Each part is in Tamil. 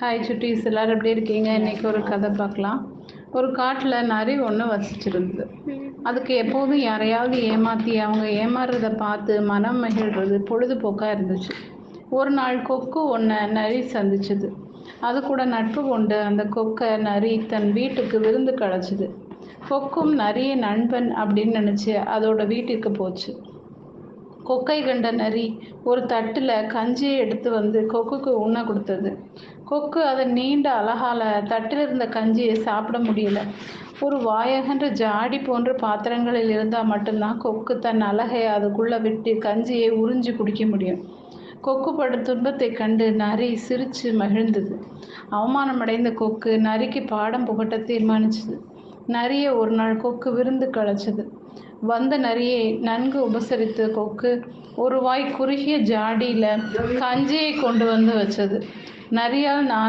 ஹாய் சுட்டீஸ். எல்லோரும் எப்படி இருக்கீங்க? இன்றைக்கி ஒரு கதை பார்க்கலாம். ஒரு காட்டில் நரி ஒன்று வசிச்சிருந்தது. அதுக்கு எப்போதும் யாரையாவது ஏமாற்றி அவங்க ஏமாறுறத பார்த்து மனம் மகிழ்றது பொழுதுபோக்காக இருந்துச்சு. ஒரு நாள் கொக்கு ஒன்றை நரி சந்திச்சுது. அது கூட நட்பு கொண்டு அந்த கொக்கை நரி தன் வீட்டுக்கு விருந்து கிடச்சிது கொக்கும் நரிய நண்பன் அப்படின்னு நினச்சி அதோட வீட்டிற்கு போச்சு. கொக்கை கண்ட நரி ஒரு தட்டில் கஞ்சியை எடுத்து வந்து கொக்குக்கு உண்ண கொடுத்தது. கொக்கு அதை நீண்ட அழகால தட்டில் இருந்த கஞ்சியை சாப்பிட முடியல. ஒரு வாயகன்ற ஜாடி போன்ற பாத்திரங்களில் இருந்தால் மட்டும்தான் கொக்கு தன் அழகை அதுக்குள்ளே விட்டு கஞ்சியை உறிஞ்சி குடிக்க முடியும். கொக்கு படும் துன்பத்தை கண்டு நரி சிரித்து மகிழ்ந்தது. அவமானமடைந்த கொக்கு நரிக்கு பாடம் புகட்ட தீர்மானிச்சது. நரியை ஒரு நாள் கொக்கு விருந்து களைச்சது வந்த நரியை நன்கு உபசரித்த கொக்கு ஒரு வாய் குறுகிய ஜாடியில் கஞ்சியை கொண்டு வந்து வச்சது. நரியால் நா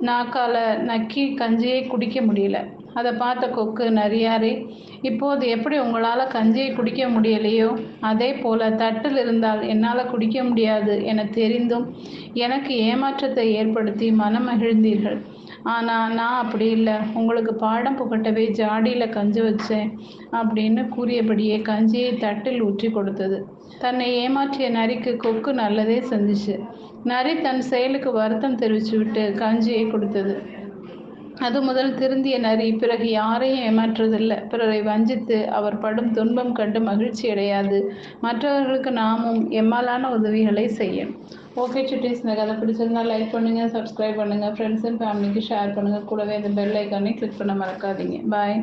நாக்கால் நக்கி கஞ்சியை குடிக்க முடியல. அதை பார்த்த கொக்கு நரியாரே இப்போது எப்படி உங்களால் கஞ்சியை குடிக்க முடியலையோ? அதே போல் தட்டில் இருந்தால் என்னால் குடிக்க முடியாது என தெரிந்தும் எனக்கு ஏமாற்றத்தை ஏற்படுத்தி மனமகிழ்ந்தீர்கள். ஆனால் நான் அப்படி இல்லை. உங்களுக்கு பாடம் புகட்டவே ஜாடியில் கஞ்சி வச்சேன் அப்படின்னு கூறியபடியே கஞ்சியை தட்டில் ஊற்றி கொடுத்தது. தன்னை ஏமாற்றிய நரிக்கு கொக்கு நல்லதே செஞ்சிச்சு. நரி தன் செயலுக்கு வருத்தம் தெரிவித்து விட்டு கஞ்சியை கொடுத்தது. அது முதல் திருந்திய நரி பிறகு யாரையும் ஏமாற்றுவதில்லை. பிறரை வஞ்சித்து அவர் படும் துன்பம் கண்டு மகிழ்ச்சி அடையாது. மற்றவர்களுக்கு நாமும் எம்மாலான உதவிகளை செய்யும். ஓகே சுட்டீஸ் இந்த கதை பிடிச்சிருந்தா லைக் பண்ணுங்கள் சப்ஸ்கிரைப் பண்ணுங்கள் ஃப்ரெண்ட்ஸ் அண்ட் ஃபேமிலிக்கு ஷேர் பண்ணுங்கள் கூடவே இந்த பெல் ஐக்கானே கிளிக் பண்ண மறக்காதீங்க. பாய்